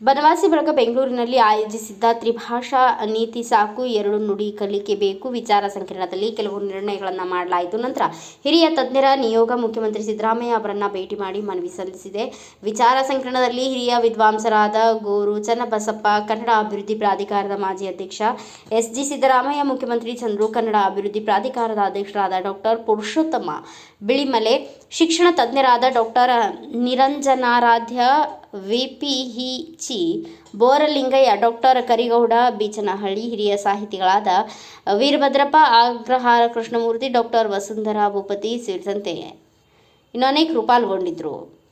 ಬನವಾಸಿ ಬಳಗ ಬೆಂಗಳೂರಿನಲ್ಲಿ ಆಯೋಜಿಸಿದ್ದ ತ್ರಿಭಾಷಾ ನೀತಿ ಸಾಕು ಎರಡು ನುಡಿ ಕಲಿಕೆ ಬೇಕು ವಿಚಾರ ಸಂಕಿರಣದಲ್ಲಿ ಕೆಲವು ನಿರ್ಣಯಗಳನ್ನು ಮಾಡಲಾಯಿತು. ನಂತರ ಹಿರಿಯ ತಜ್ಞರ ನಿಯೋಗ ಮುಖ್ಯಮಂತ್ರಿ ಸಿದ್ದರಾಮಯ್ಯ ಅವರನ್ನು ಭೇಟಿ ಮಾಡಿ ಮನವಿ ಸಲ್ಲಿಸಿದೆ. ವಿಚಾರ ಸಂಕಿರಣದಲ್ಲಿ ಹಿರಿಯ ವಿದ್ವಾಂಸರಾದ ಗೋರು ಚನ್ನಬಸಪ್ಪ, ಕನ್ನಡ ಅಭಿವೃದ್ಧಿ ಪ್ರಾಧಿಕಾರದ ಮಾಜಿ ಅಧ್ಯಕ್ಷ ಎಸ್ ಜಿ ಸಿದ್ದರಾಮಯ್ಯ, ಮುಖ್ಯಮಂತ್ರಿ ಚಂದ್ರು, ಕನ್ನಡ ಅಭಿವೃದ್ಧಿ ಪ್ರಾಧಿಕಾರದ ಅಧ್ಯಕ್ಷರಾದ ಡಾಕ್ಟರ್ ಪುರುಷೋತ್ತಮ ಬಿಳಿಮಲೆ, ಶಿಕ್ಷಣ ತಜ್ಞರಾದ ಡಾಕ್ಟರ್ ನಿರಂಜನಾರಾಧ್ಯ ವಿಪಿಹಿಚಿ ಬೋರಲಿಂಗಯ್ಯ, ಡಾಕ್ಟರ್ ಕರಿಗೌಡ, ಬೀಚನಹಳ್ಳಿ ಹಿರಿಯ ಸಾಹಿತಿಗಳಾದ ವೀರಭದ್ರಪ್ಪ ಆಗ್ರಹಾರ ಕೃಷ್ಣಮೂರ್ತಿ, ಡಾಕ್ಟರ್ ವಸುಂಧರಾ ಭೂಪತಿ ಸೇರಿದಂತೆ ಇನ್ನೂ ಅನೇಕರು ಪಾಲ್ಗೊಂಡಿದ್ದರು